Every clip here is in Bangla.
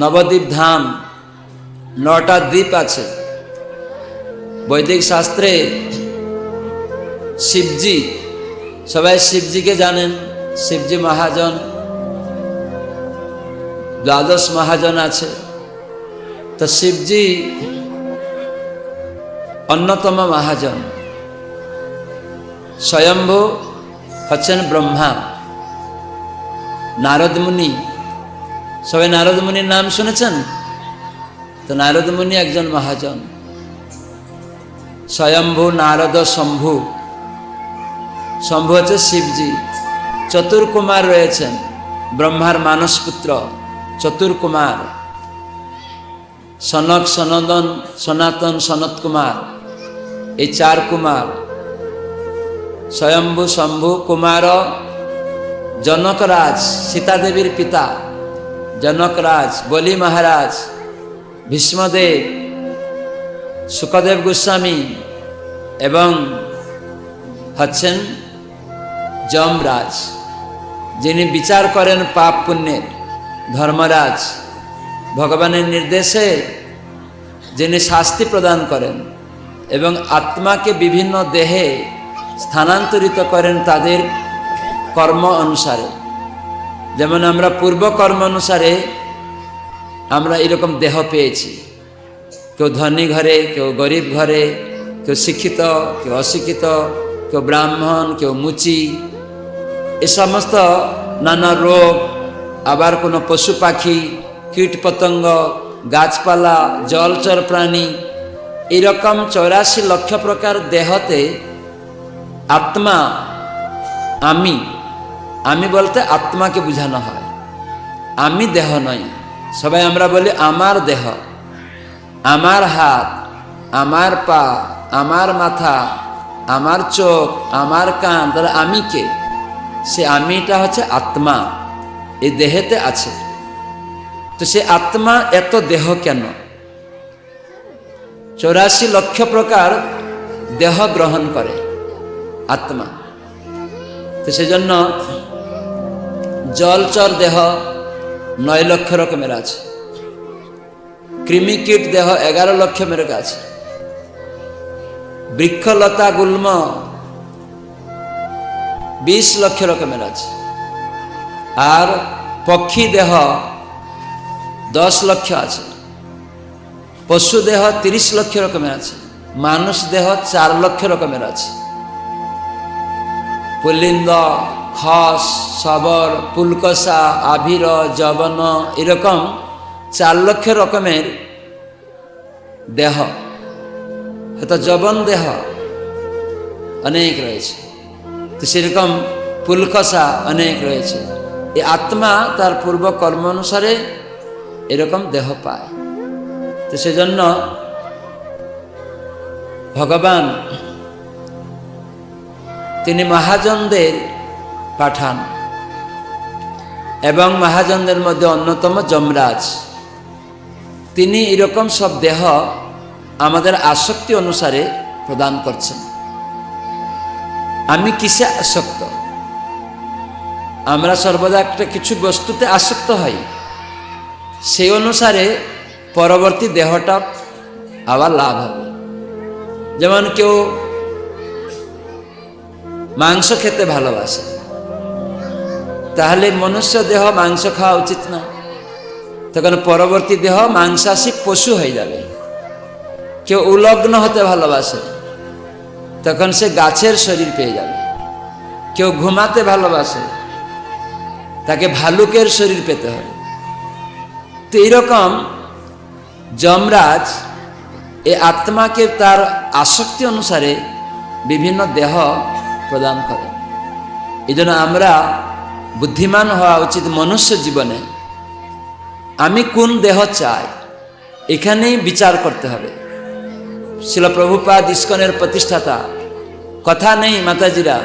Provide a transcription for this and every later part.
নবদ্বীপ ধাম, নটা দ্বীপ আছে। বৈদিক শাস্ত্রে শিবজি, সবাই শিবজিকে জানেন, শিবজি মহাজন, দ্বাদশ মহাজন আছে। তো শিবজি অন্যতম মহাজন। স্বয়ম্ভু হচ্ছেন ব্রহ্মা। নারদ মুনি সবাই নারদ মুনির নাম শুনেছেন? তো নারদ মুনি একজন মহাজন। স্বয়ম্ভু নারদ শম্ভু। শম্ভু হচ্ছে শিবজি। চতুর্কুমার রয়েছেন। ব্রহ্মার মানসপুত্র চতুর্কুমার। সনক সনদন সনাতন সনত কুমার এই চার কুমার। স্বয়ম্ভু শম্ভু কুমার জনকরাজ সীতাদেবীর পিতা। জনকরাজ বলি মহারাজ, ভীষ্মদেব, সুখদেব গোস্বামী এবং হচ্ছেন যমরাজ, যিনি বিচার করেন পাপ পুণ্যের। ধর্মরাজ, ভগবানের নির্দেশে যিনি শাস্তি প্রদান করেন এবং আত্মাকে বিভিন্ন দেহে স্থানান্তরিত করেন তাদের কর্ম অনুসারে। যেমন আমরা পূর্ব কর্ম অনুসারে আমরা এরকম দেহ পেয়েছি। কেউ ধনী ঘরে, কেউ গরিব ঘরে, কেউ শিক্ষিত, কেউ অশিক্ষিত, কেউ ব্রাহ্মণ, কেউ মুচি। এ সমস্ত নানা রোগ, আবার কোনো পশু পাখি, কীট পতঙ্গ, গাছপালা জলচর প্রাণী, এরকম চৌরাশি লক্ষ প্রকার দেহতে আত্মা, আমি আমি বলতে আত্মাকে বুঝানো হয়। আমি দেহ নয় সবাই আমরা বলি, আমার দেহ। আমার হাত। আমার পা। আমার মাথা। আমার চোখ। আমার কান। তাহলে আমি কে? সে আমিটা হচ্ছে আত্মা। এই দেহেতে আছে। তো সে আত্মা এত দেহ কেন? চৌরাশি লক্ষ প্রকার দেহ গ্রহণ করে আত্মা। তো সেজন্য জলচর দেহ নয় লক্ষ রকমের আছে। কৃমিকীট দেহ এগারো লক্ষ মেরক আছে বৃক্ষলতা গুল্ম বিশ লক্ষ রকমের আছে। আর পক্ষী দেহ দশ লক্ষ আছে। পশু দেহ তিরিশ লক্ষ রকমের আছে। মানুষ দেহ চার লক্ষ রকমের আছে। পুল্লিন্দ খস সবর পুলকষা আভির জবন এরকম চার লক্ষ রকমের দেহ। হয়তো জবন দেহ অনেক রয়েছে। তো সেরকম পুলকষা অনেক রয়েছে। এই আত্মা তার পূর্ব কর্ম অনুসারে এরকম দেহ পায়। তো সেজন্য ভগবান তিনি মহাজনদের পাঠান। এবং মহাজনদের মধ্যে অন্যতম যমরাজ। তিনি এরকম সব দেহ আমাদের আসক্তি অনুসারে প্রদান করছেন। আমি কিসে আসক্ত? আমরা সর্বদা একটা কিছু বস্তুতে আসক্ত হই। সেই অনুসারে পরবর্তী দেহটা আবার লাভ হবে। যেমন কেউ মাংস খেতে ভালোবাসে। তাহলে মনুষ্য দেহ মাংস খাওয়া উচিত না। তখন পরবর্তী দেহ মাংসাশী পশু হয়ে যাবে। কেউ উলগ্ন হতে ভালোবাসে, তখন সে গাছের শরীর পেয়ে যাবে। কেউ ঘুমাতে ভালোবাসে, তাকে ভালুকের শরীর পেতে হবে। তো এইরকম যমরাজ এ আত্মাকে তার আসক্তি অনুসারে বিভিন্ন দেহ প্রদান করে। এই আমরা বুদ্ধিমান হওয়া উচিত মনুষ্য জীবনে। আমি কোন দেহ চাই, এখানেই বিচার করতে হবে। শিল প্রভুপাদ ইস্কনের প্রতিষ্ঠাতা, কথা নেই মাতাজিরা।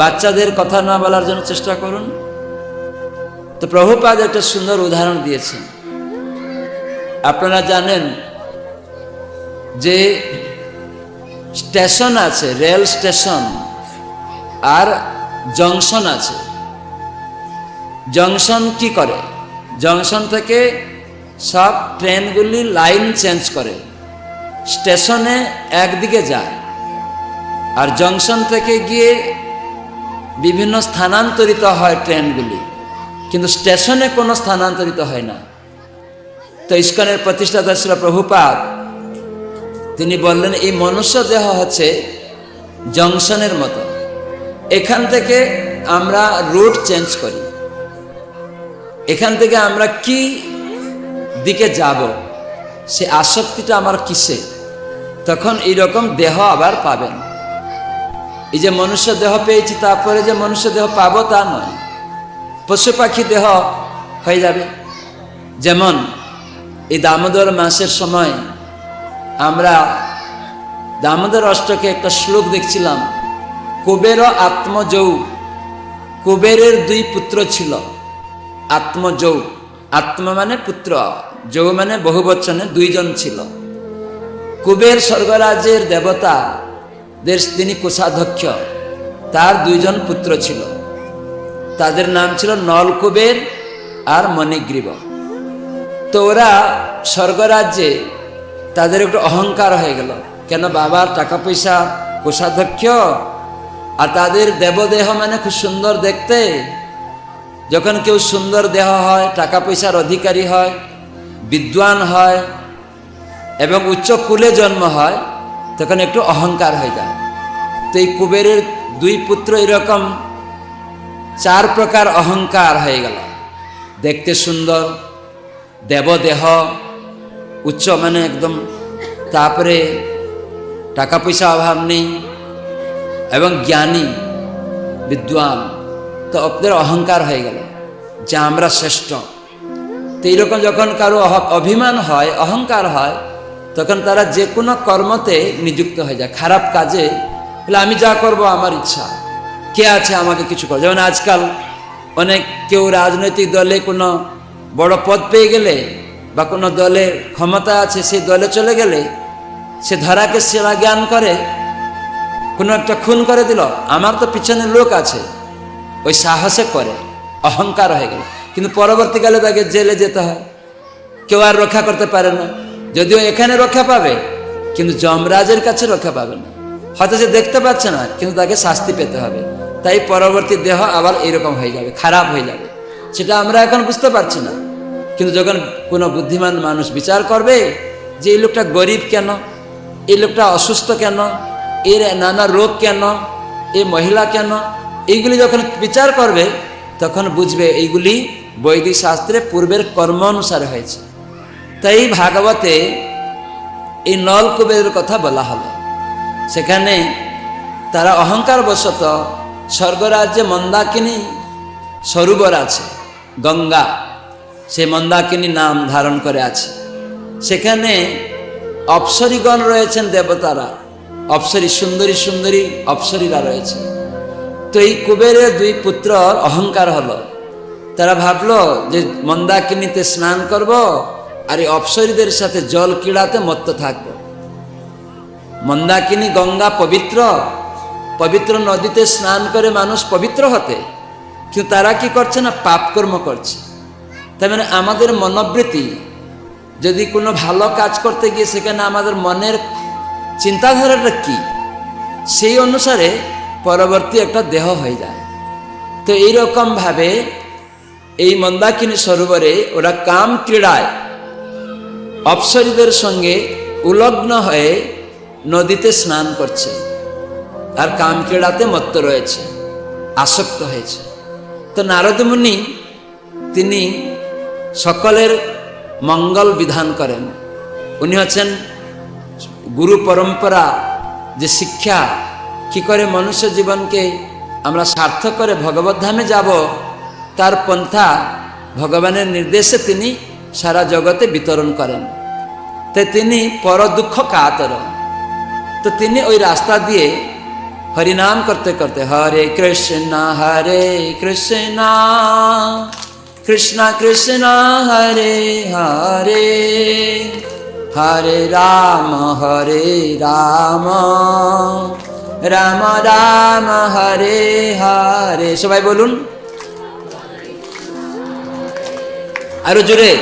বাচ্চাদের কথা না বলার জন্য চেষ্টা করুন। তো প্রভুপাদ একটা সুন্দর উদাহরণ দিয়েছেন। আপনারা জানেন যে স্টেশন আছে, রেল স্টেশন, আর জংশন আছে। জংশন কি করে? জংশন থেকে সব ট্রেনগুলি লাইন চেঞ্জ করে, স্টেশনে একদিকে যায় আর জংশন থেকে গিয়ে বিভিন্ন স্থানান্তরিত হয় ট্রেনগুলি। কিন্তু স্টেশনে কোনো স্থানান্তরিত হয় না। তো ইস্কনের প্রতিষ্ঠাতা ছিল প্রভুপাদ। তিনি বললেন, এই মনুষ্য দেহ হচ্ছে জংশনের মতো। এখান থেকে আমরা রুট চেঞ্জ করি। এখান থেকে আমরা কি দিকে যাব? সে আসক্তিটা আমার কিসে? তখন এইরকম দেহ আবার পাবেন। এই যে মনুষ্য দেহ পেয়েছি, তারপরে যে মনুষ্য দেহ পাব তা নয়। পশু পাখি দেহ হয়ে যাবে। যেমন এই দামোদর মাসের সময় আমরা দামোদর অষ্টকে একটা শ্লোক দেখছিলাম। কুবের আত্মযৌ কুবেরের দুই পুত্র ছিল। আত্মযৌ। আত্ম মানে পুত্র। যৌ মানে বহু বচনে দুইজন ছিল। কুবের স্বর্গরাজ্যের দেবতা দেশ তিনি কোষাধ্যক্ষ। তার দুইজন পুত্র ছিল। তাদের নাম ছিল নলকুবের আর মণিগ্রীব। তো ওরা স্বর্গরাজ্যে তাদের একটু অহংকার হয়ে গেল। কেন? বাবার টাকা পয়সা কোষাধ্যক্ষ আর তাদের দেবদেহ মানে খুব সুন্দর দেখতে। যখন কেউ সুন্দর দেহ হয় টাকা পয়সার অধিকারী হয়, বিদ্বান হয় এবং উচ্চ কুলে জন্ম হয়, তখন একটু অহংকার হয়ে যায়। তো এই কুবেরের দুই পুত্র এরকম চার প্রকার অহংকার হয়ে গেল। দেখতে সুন্দর, দেবদেহ, উচ্চ মানে একদম, তারপরে টাকা পয়সা অভাব নেই এবং জ্ঞানী, বিদ্বান। তো ওদের অহংকার হয়ে গেল। যে আমরা শ্রেষ্ঠ। তো এইরকম যখন কারও অভিমান হয়, অহংকার হয়, তখন তারা যে কোনো কর্মতে নিযুক্ত হয়ে যায়। খারাপ কাজে বলে, আমি যা করব আমার ইচ্ছা। কে আছে আমাকে কিছু করে যেমন আজকাল অনেক কেউ রাজনৈতিক দলে কোনো বড় পদ পেয়ে গেলে বা কোনো দলে ক্ষমতা আছে সেই দলে চলে গেলে সে ধরাকে সেরা জ্ঞান করে, কোনো একটা খুন করে দিল। আমার তো পিছনে লোক আছে। ওই সাহসে করে, অহংকার হয়ে গেল। কিন্তু পরবর্তীকালে তাকে জেলে যেতে হয়। কেউ আর রক্ষা করতে পারে না। যদিও এখানে রক্ষা পাবে, কিন্তু যমরাজের কাছে রক্ষা পাবে না। হয়তো সে দেখতে পাচ্ছে না, কিন্তু তাকে শাস্তি পেতে হবে। তাই পরবর্তী দেহ আবার এরকম হয়ে যাবে, খারাপ হয়ে যাবে। সেটা আমরা এখন বুঝতে পারছি না। কিন্তু যখন কোনো বুদ্ধিমান মানুষ বিচার করবে যে এই লোকটা গরিব কেন, এই লোকটা অসুস্থ কেন, এর নানা রোগ কেন, এ মহিলা কেন এইগুলি যখন বিচার করবে, তখন বুঝবে এইগুলি বৈদিক শাস্ত্রে পূর্বের কর্ম অনুসারে হয়েছে। তাই ভাগবতে এই নলকুবেরের কথা বলা হলো। সেখানে তারা অহংকার বশত স্বর্গরাজ্যে মন্দাকিনী সরোবর আছে, গঙ্গা। সে মন্দাকিনী নাম ধারণ করে আছে। সেখানে অপ্সরীগণ রয়েছেন দেবতারা, অপ্সরী সুন্দরী সুন্দরী অপ্সরীরা রয়েছে। তো এই কুবেরের দুই পুত্র অহংকার হলো। তারা ভাবলো যে মন্দাকিনীতে স্নান করব আর এই অপ্সরীদের সাথে জল ক্রীড়াতে মত্ত থাকব। মন্দাকিনী গঙ্গা পবিত্র পবিত্র নদীতে স্নান করে মানুষ পবিত্র হতে। কিন্তু তারা কি করছে না পাপকর্ম করছে। তার মানে আমাদের মনোবৃত্তি, যদি কোনো ভালো কাজ করতে গিয়ে সেখানে আমাদের মনের চিন্তাধারাটা কি? সেই অনুসারে পরবর্তী একটা দেহ হয়ে যায়। তো এইরকমভাবে এই মন্দাকিনী সরোবরে ওরা কাম ক্রীড়ায় অপ্সরীদের সঙ্গে উলগ্ন হয়ে নদীতে স্নান করছে আর কাম ক্রীড়াতে মত্ত রয়েছে, আসক্ত হয়েছে। তো নারদমুনি তিনি সকলের মঙ্গল বিধান করেন। উনি হচ্ছেন গুরু পরম্পরা, যে শিক্ষা কি করে মনুষ্য জীবনকে আমরা সার্থক করে ভগবত ধামে যাব, তার পন্থা ভগবানের নির্দেশে তিনি সারা জগতে বিতরণ করেন। তাই তিনি পর দুঃখ কাতর। তো তিনি ওই রাস্তা দিয়ে হরিনাম করতে করতে হরে কৃষ্ণ হরে কৃষ্ণ কৃষ্ণ কৃষ্ণ, হরে হরে হরে রাম হরে রাম। রাম রাম হরে হরে। সবাই বলুন। আরও জোরে।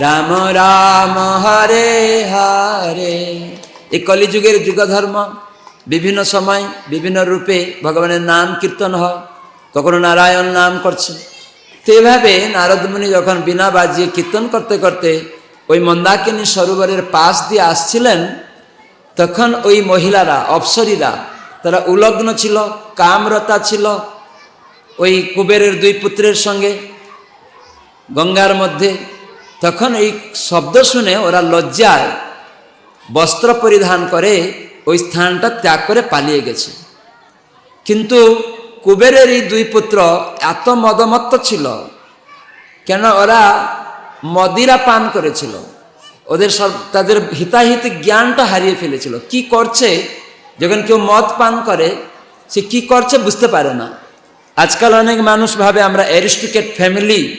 রাম রাম, হরে হরে। এই কলিযুগের যুগ ধর্ম বিভিন্ন সময়, বিভিন্ন রূপে ভগবানের নাম কীর্তন হয়। কখনো নারায়ণ নাম করছে। তো এভাবে নারদমুনি যখন বিনা বাজিয়ে কীর্তন করতে করতে ওই মন্দাকিনী সরোবরের পাশ দিয়ে আসছিলেন, তখন ওই মহিলারা, অপসরীরা, তারা উলগ্ন ছিল, কামরতা ছিল। ওই কুবেরের দুই পুত্রের সঙ্গে গঙ্গার মধ্যে তখন এই শব্দ শুনে ওরা লজ্জায় বস্ত্র পরিধান করে ওই স্থানটা ত্যাগ করে পালিয়ে গেছে। কিন্তু কুবেরের এই দুই পুত্র এত মদমত্ত ছিল। কেন ওরা মদিরা পান করেছিল। ওদের সব, তাদের হিতাহিত জ্ঞানটা হারিয়ে ফেলেছিল। কি করছে? যখন কেউ মদ পান করে, সে কি করছে বুঝতে পারে না। আজকাল অনেক মানুষ ভাবে, আমরা অ্যারিস্টিকেট ফ্যামিলি,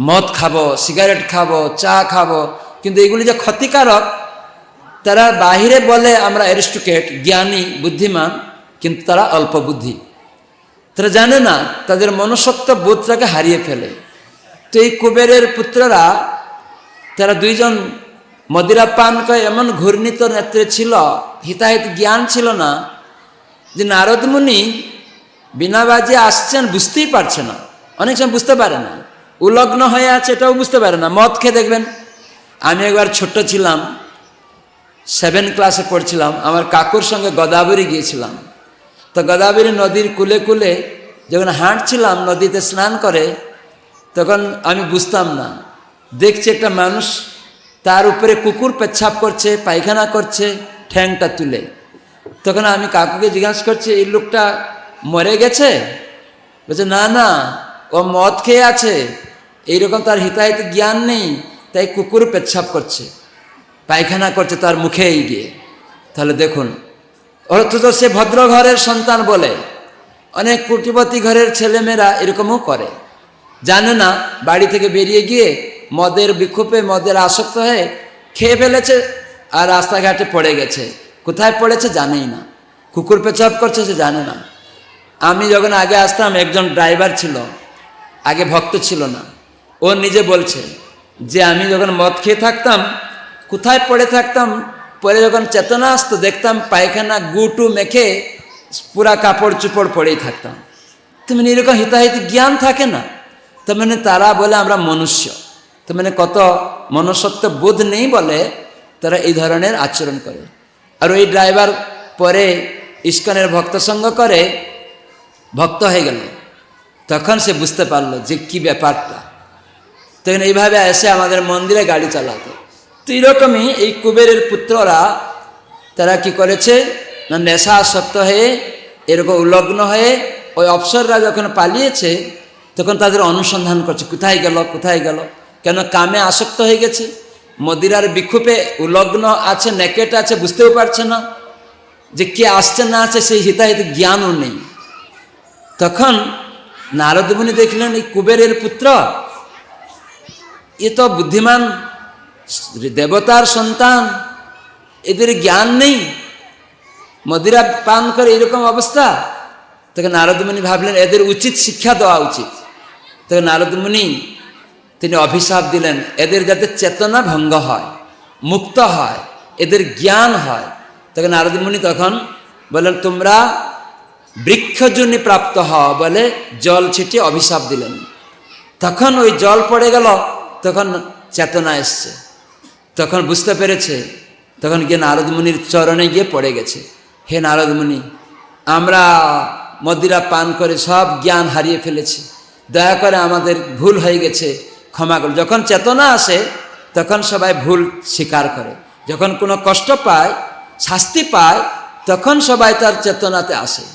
মদ খাব, সিগারেট খাব, চা খাব। কিন্তু এগুলি যে ক্ষতিকারক, তারা বাহিরে বলে, আমরা অ্যারিস্টিকেট জ্ঞানী, বুদ্ধিমান। কিন্তু তারা অল্প বুদ্ধি। তারা জানে না, তাদের মনুষ্যত্ব বোধটাকে হারিয়ে ফেলে। তো এই কুবেরের পুত্ররা, তারা দুইজন মদিরা পান করে এমন ঘূর্ণিত নেত্রে ছিল, হিতাহিত জ্ঞান ছিল না, যে নারদ মুনি বিনা বাজে আসছেন বুঝতেই পারছে না। অনেক সময় বুঝতে পারে না। উলগ্ন হয়ে আছে এটাও বুঝতে পারে না। মদ খেয়ে দেখবেন, আমি একবার ছোট্ট ছিলাম সেভেন ক্লাসে পড়ছিলাম, আমার কাকুর সঙ্গে গদাবরী গিয়েছিলাম। তো গদাবরী নদীর কুলে কুলে যখন হাঁটছিলাম, নদীতে স্নান করে, তখন আমি বুঝতাম না। দেখছি একটা মানুষ তার উপরে কুকুর পেচ্ছাপ করছে, পায়খানা করছে, ঠ্যাংটা তুলে। তখন আমি কাকুকে জিজ্ঞাসা করছি, এই লোকটা মরে গেছে? বলছে, না না, ও মদ খেয়ে আছে। এইরকম তার হিতাহিত জ্ঞান নেই, তাই কুকুর পেচ্ছাপ করছে, পায়খানা করছে তার মুখেই গিয়ে। তাহলে দেখুন অথচ সে ভদ্র ঘরের সন্তান বলে। অনেক কোটিপতি ঘরের ছেলেমেয়েরা এরকমও করে। জানে না, বাড়ি থেকে বেরিয়ে গিয়ে মদের বিক্ষোভে মদের আসক্ত হয়ে খেয়ে ফেলেছে আর রাস্তাঘাটে পড়ে গেছে। কোথায় পড়েছে জানেই না। কুকুর পেচাপ করছে সে জানে না। আমি যখন আগে আসতাম, একজন ড্রাইভার ছিল। আগে ভক্ত ছিল না। ও নিজে বলছে যে, আমি যখন মদ খেয়ে থাকতাম, কোথায় পড়ে থাকতাম পরে যখন চেতনা আসতো, দেখতাম পায়খানা গুটু মেখে পুরা কাপড় চুপড় পরেই থাকতাম। তো মানে এরকম হিতাহিত জ্ঞান থাকে না। তো মানে তারা বলে আমরা মনুষ্য। তো মানে কত মনুষ্যত্ব বোধ নেই বলে তারা এই ধরনের আচরণ করে। আর ওই ড্রাইভার পরে ইস্কনের ভক্ত সঙ্গ করে, ভক্ত হয়ে গেল। তখন সে বুঝতে পারল যে কি ব্যাপারটা। তখন এইভাবে এসে আমাদের মন্দিরে গাড়ি চালাতো। তো এরকমই এই কুবেরের পুত্ররা, তারা কি করেছে? না নেশা আসক্ত হয়ে, এরকম উলগ্ন হয়ে, ওই অপসররা যখন পালিয়েছে, তখন তাদের অনুসন্ধান করছে, কোথায় গেল কোথায় গেল? কেন কামে আসক্ত হয়ে গেছে? মদিরার বিক্ষোভে উলগ্ন আছে, নেকেট আছে, বুঝতেও পারছে না যে কে আসছে না আছে, সেই হিতাহিত জ্ঞানও নেই। তখন নারদমুনি দেখলেন, এই কুবেরের পুত্র, এ তো বুদ্ধিমান দেবতার সন্তান, এদের জ্ঞান নেই। মদিরা পান করে এরকম অবস্থা। তখন নারদমুনি ভাবলেন, এদের উচিত শিক্ষা দেওয়া উচিত। তখন নারদমুনি তিনি অভিশাপ দিলেন, এদের যাতে চেতনা ভঙ্গ হয়, মুক্ত হয়, এদের জ্ঞান হয়। তখন নারদমুনি তখন বললেন, তোমরা বৃক্ষজনী প্রাপ্ত হওয়া বলে জল ছিটিয়ে অভিশাপ দিলেন। তখন ওই জল পড়ে গেল, তখন চেতনা এসছে। তখন বুঝতে পেরেছে, তখন গিয়ে নারদমুনির চরণে গিয়ে পড়ে গেছে। হে নারদমুনি, আমরা মদিরা পান করে সব জ্ঞান হারিয়ে ফেলেছি। দয়া করে আমাদের ভুল হয়ে গেছে, ক্ষমা করুন। যখন চেতনা আসে, তখন সবাই ভুল স্বীকার করে। যখন কোনো কষ্ট পায়, শাস্তি পায়, তখন সবাই তার চেতনাতে আসে।